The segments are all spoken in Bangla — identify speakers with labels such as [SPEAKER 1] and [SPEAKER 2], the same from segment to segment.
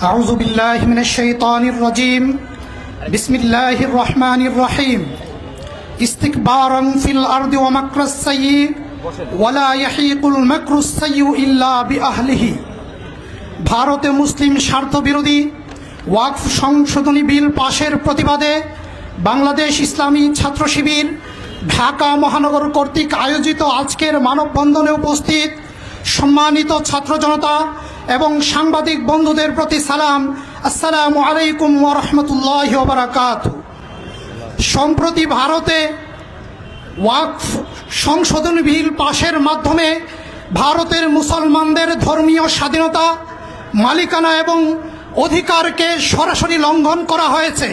[SPEAKER 1] أعوذ بالله من الشيطان الرجيم بسم الله الرحمن الرحيم استكبارا في الأرض ومكر السيء ولا يحيق المكر السيء إلا بأهله ভারতে মুসলিম স্বার্থ বিরোধী ওয়াকফ সংশোধনী বিল পাশের প্রতিবাদে বাংলাদেশ ইসলামী ছাত্র শিবির ঢাকা মহানগর কর্তৃক আয়োজিত আজকের মানববন্ধনে উপস্থিত সম্মানিত ছাত্র জনতা এবং সাংবাদিক বন্ধুদের প্রতি সালাম। আসসালামু আলাইকুম ওরহমতুল্লাহ বারাকাত সম্প্রতি ভারতে ওয়াকফ সংশোধনী বিল পাশের মাধ্যমে ভারতের মুসলমানদের ধর্মীয় স্বাধীনতা, মালিকানা এবং অধিকারকে সরাসরি লঙ্ঘন করা হয়েছে।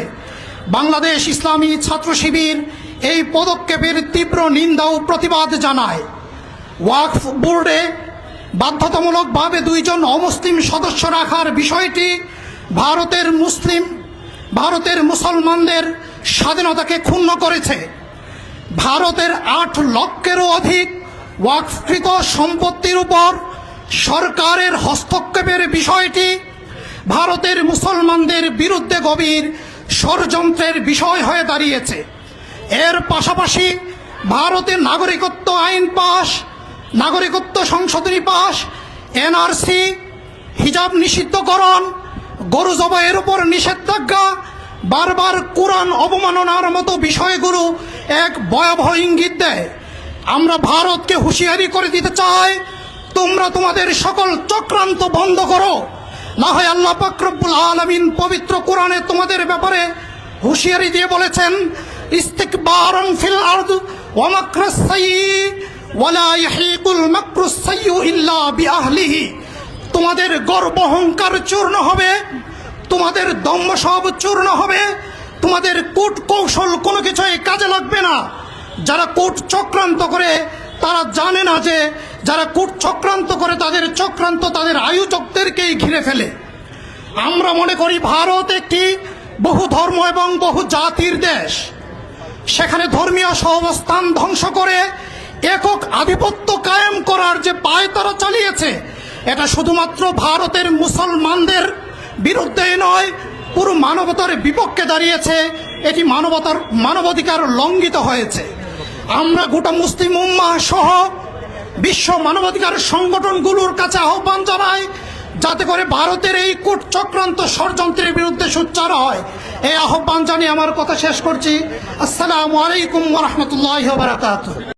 [SPEAKER 1] বাংলাদেশ ইসলামী ছাত্র শিবির এই পদক্ষেপের তীব্র নিন্দা ও প্রতিবাদ জানায়। ওয়াকফ বোর্ডে বাধ্যতামূলকভাবে দুইজন অমুসলিম সদস্য রাখার বিষয়টি ভারতের মুসলিম, ভারতের মুসলমানদের স্বাধীনতাকে ক্ষুণ্ণ করেছে। ভারতের আট লক্ষেরও অধিক ওয়াকফকৃত সম্পত্তির উপর সরকারের হস্তক্ষেপের বিষয়টি ভারতের মুসলমানদের বিরুদ্ধে গভীর ষড়যন্ত্রের বিষয় হয়ে দাঁড়িয়েছে। এর পাশাপাশি ভারতের নাগরিকত্ব আইন পাশ নাগরিকত্ব সংশোধনী পাশ এনআরসি, হিজাব নিষিদ্ধকরণ, গরু জবাইয়ের উপর নিষেধাজ্ঞা, বারবার কোরআন অবমাননার মতো বিষয়গুলো এক ভয়াবহ ইঙ্গিত দেয়। আমরা ভারতকে হুঁশিয়ারি করে দিতে চাই, তোমরা তোমাদের সকল চক্রান্ত বন্ধ করো। না হয় আল্লাহ পাকরব্বুল আলমিন পবিত্র কোরআনে তোমাদের ব্যাপারে হুঁশিয়ারি দিয়ে বলেছেন, ইস্তিকবারন ফিল আরদ ওয়া মাকরাস সাইয়্যি ওয়ালা তোমাদের গর্ব অহংকার চূর্ণ হবে, তোমাদের দম্ভ সব চূর্ণ হবে, তোমাদের কূট কৌশল কোনো কিছুই কাজে লাগবে না। যারা কূট চক্রান্ত করে, তারা জানে না যে যারা কূট চক্রান্ত করে, তাদের চক্রান্ত তাদের আয়োজকদেরকেই ঘিরে ফেলে। আমরা মনে করি ভারত একটি বহু ধর্ম এবং বহু জাতির দেশ। সেখানে ধর্মীয় সহাবস্থান ধ্বংস করে একক আধিপত্য কায়েম করার যে পায় তারা চালিয়েছে, এটা শুধুমাত্র ভারতের মুসলমানদের বিরুদ্ধে নয়, পুরো মানবতার বিপক্ষে দাঁড়িয়েছে, এটি মানবতার মানবাধিকার লঙ্ঘিত হয়েছে। আমরা গোটা মুসলিম উম্মাহ সহ বিশ্ব মানবাধিকার সংগঠনগুলোর কাছে আহ্বান জানাই, যাতে করে ভারতের এই কূট চক্রান্ত ষড়যন্ত্রের বিরুদ্ধে সোচ্চার হয়। এই আহ্বান জানিয়ে আমার কথা শেষ করছি। আসসালামু আলাইকুম রহমতুল্লাহ বারাকাতুহ।